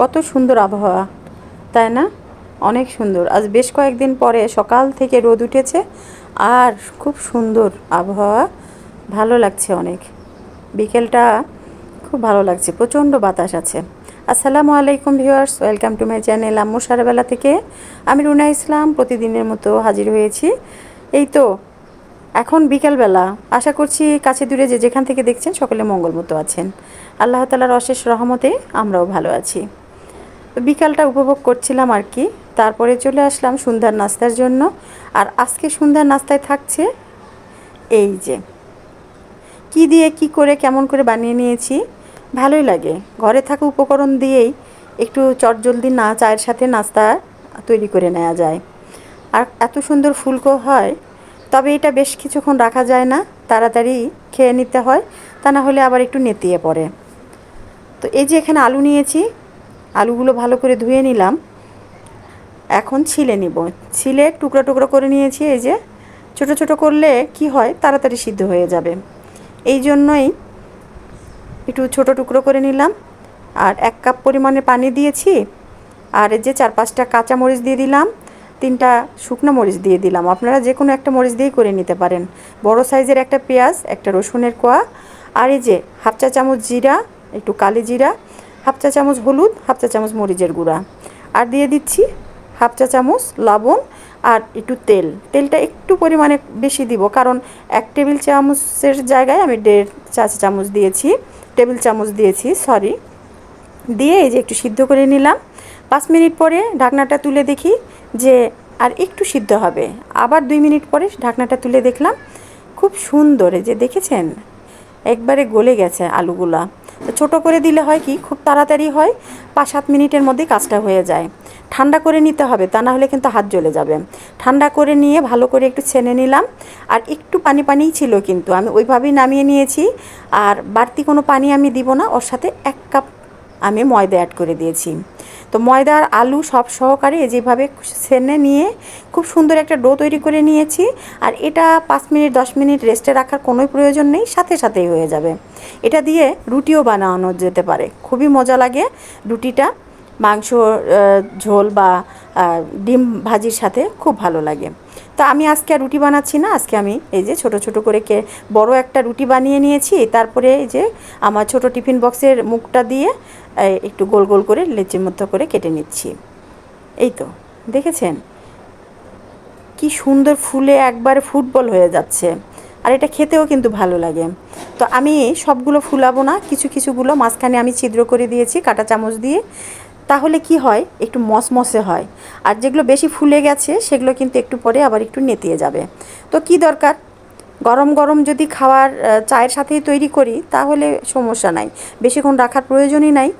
কত সুন্দর আবহাওয়া, তাই না? অনেক সুন্দর। আজ বেশ কয়েকদিন পরে সকাল থেকে রোদ উঠেছে আর খুব সুন্দর আবহাওয়া। ভালো লাগছে অনেক। বিকেলটা খুব ভালো লাগছে, প্রচণ্ড বাতাস আছে। আসসালামু আলাইকুম viewers, welcome to my channel আম্মু সারাবেলা থেকে। আমি রুনা ইসলাম, প্রতিদিনের মতো হাজির হয়েছি। এই তো, এখন বিকেলবেলা। আশা করছি কাছে দূরে যে যেখান থেকে দেখছেন সকলে মঙ্গল মতো আছেন। আল্লাহ তালার অশেষ রহমতে আমরাও ভালো আছি। তো বিকালটা উপভোগ করছিলাম আর কি। তারপরে চলে আসলাম সন্ধ্যার নাস্তার জন্য। আর আজকে সন্ধ্যার নাস্তায় থাকছে এই যে, কি দিয়ে কি করে কেমন করে বানিয়ে নিয়েছি, ভালোই লাগে। ঘরে থাকা উপকরণ দিয়েই একটু চটজলদি না চায়ের সাথে নাস্তা তৈরি করে নেওয়া যায়। আর এত সুন্দর ফুলকো হয়, তবে এটা বেশ কিছুক্ষণ রাখা যায় না, তাড়াতাড়ি খেয়ে নিতে হয়, তা না হলে আবার একটু নেতিয়ে পড়ে। তো এই যে এখানে আলু নিয়েছি আলুগুলো ভালো করে ধুয়ে নিলাম। এখন ছিলে নিব। ছিলে টুকরো টুকরো করে নিয়েছি, এই যে ছোট ছোট করলে কি হয়? তাড়াতাড়ি সিদ্ধ হয়ে যাবে। এই জন্যই একটু ছোট টুকরো করে নিলাম। আর এক কাপ পরিমাণে পানি দিয়েছি। আর এই যে চার পাঁচটা কাঁচা মরিচ দিয়ে দিলাম, তিনটা শুকনো মরিচ দিয়ে দিলাম। আপনারা যে কোনো একটা মরিচ দিয়েই করে নিতে পারেন। বড় সাইজের একটা পেঁয়াজ, একটা রসুনের কোয়া, আর এই যে হাফ চা চামচ জিরা, একটু কালি জিরা হাফ চা চামচ হলুদ, হাফ চা চামচ মরিচের গুঁড়া। আর দিয়ে দিচ্ছি হাফ চা চামচ লবণ আর একটু তেল। তেলটা একটু পরিমাণে বেশি দিব, কারণ এক টেবিল চামচের জায়গায় আমি দেড় চা চামচ দিয়েছি, টেবিল চামচ দিয়েছি সরি দিয়ে এই যে একটু সিদ্ধ করে নিলাম। পাঁচ মিনিট পরে ঢাকনাটা তুলে দেখি যে আর একটু সিদ্ধ হবে। আবার দুই মিনিট পরে ঢাকনাটা তুলে দেখলাম, খুব সুন্দর যে দেখেছেন? একবারে গলে গেছে আলুগুলা। ছোটো করে দিলে হয় কি, খুব তাড়াতাড়ি হয় পাঁচ সাত মিনিটের মধ্যেই কাজটা হয়ে যায়। ঠান্ডা করে নিতে হবে, তা না হলে কিন্তু হাত জ্বলে যাবে। ঠান্ডা করে নিয়ে ভালো করে একটু ছেনে নিলাম, আর একটু পানি পানিই ছিল কিন্তু, আমি ওইভাবেই নামিয়ে নিয়েছি, আর বাড়তি কোনো পানি আমি দিব না, ওর সাথে এক কাপ আমি ময়দা অ্যাড করে দিয়েছি। তো ময়দা আর আলু সব সহকারে যেভাবে সেনে নিয়ে খুব সুন্দর একটা ডো তৈরি করে নিয়েছি। আর এটা পাঁচ মিনিট, দশ মিনিট রেস্টে রাখার কোনোই প্রয়োজন নেই, সাথে সাথেই হয়ে যাবে। এটা দিয়ে রুটিও বানানো যেতে পারে। খুবই মজা লাগে রুটিটা। মাংস ঝোল বা ডিম ভাজির সাথে খুব ভালো লাগে। তো আমি আজকে আর রুটি বানাচ্ছি না, আজকে আমি এই যে ছোট ছোট করে কে, বড় একটা রুটি বানিয়ে নিয়েছি। তারপরে এই যে আমার ছোট টিফিন বক্সের মুখটা দিয়ে একটু গোল গোল করে লেচির মতো করে কেটে নিচ্ছি। এই তো, দেখেছেন? কি সুন্দর ফুলে একবারে ফুটবল হয়ে যাচ্ছে। আর এটা খেতেও কিন্তু ভালো লাগে। তো আমি সবগুলো ফুলাবো না, কিছু কিছুগুলো মাঝখানে আমি ছিদ্র করে দিয়েছি কাটা চামচ দিয়ে। তাহলে কি হয়? একটু মসমসে হয়। আর যেগুলো বেশি ফুলে গেছে, সেগুলো কিন্তু একটু পরে আবার একটু নেতিয়ে যাবে। তো কি দরকার? গরম গরম যদি খাওয়ার চায়ের সাথেই তৈরি করি, তাহলে সমস্যা নাই। বেশিক্ষণ রাখার প্রয়োজনই নাই।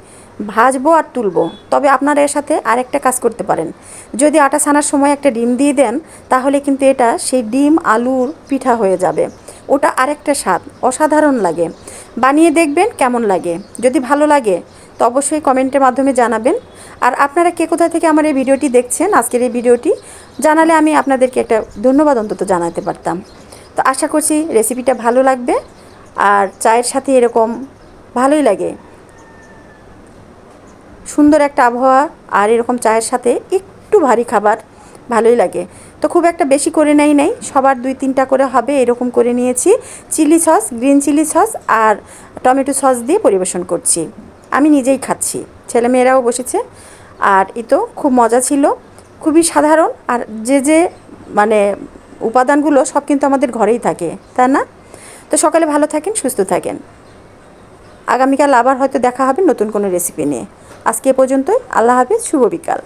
ভাজবো আর তুলবো। তবে আপনারা এর সাথে আরেকটা কাজ করতে পারেন। যদি আটা ছানার সময় একটা ডিম দিয়ে দেন, তাহলে কিন্তু এটা সেই ডিম, আলুর পিঠা হয়ে যাবে। ওটা আরেকটা স্বাদ। অসাধারণ লাগে। বানিয়ে দেখবেন কেমন লাগে। যদি ভালো লাগে, তো অবশ্যই কমেন্টের মাধ্যমে জানাবেন। আর আপনারা কে কোথা থেকে আমার এই ভিডিওটি দেখছেন, আজকের এই ভিডিওটি, জানালে আমি আপনাদেরকে একটা ধন্যবাদ অন্তত জানাতে পারতাম। তো আশা করছি রেসিপিটা ভালো লাগবে আর চায়ের সাথে এরকম ভালোই লাগে। সুন্দর একটা আবহাওয়া আর এরকম চায়ের সাথে একটু ভারী খাবার ভালোই লাগে। তো খুব একটা বেশি করে নেই নাই, সবার দুই তিনটা করে হবে, এরকম করে নিয়েছি। Chilli sauce, green chilli sauce আর টমেটো সস দিয়ে পরিবেশন করছি। আমি নিজেই খাচ্ছি, ছেলেমেয়েরাও বসেছে। আর এ তো খুব মজা ছিল, খুবই সাধারণ আর যে যে মানে উপাদানগুলো সব কিন্তু আমাদের ঘরেই থাকে, তাই না? তো সকালে ভালো থাকেন, সুস্থ থাকেন। আগামীকাল আবার হয়তো দেখা হবে নতুন কোনো রেসিপি নিয়ে। আজকে পর্যন্তই, আল্লাহ হাফিজ, শুভ বিকাল।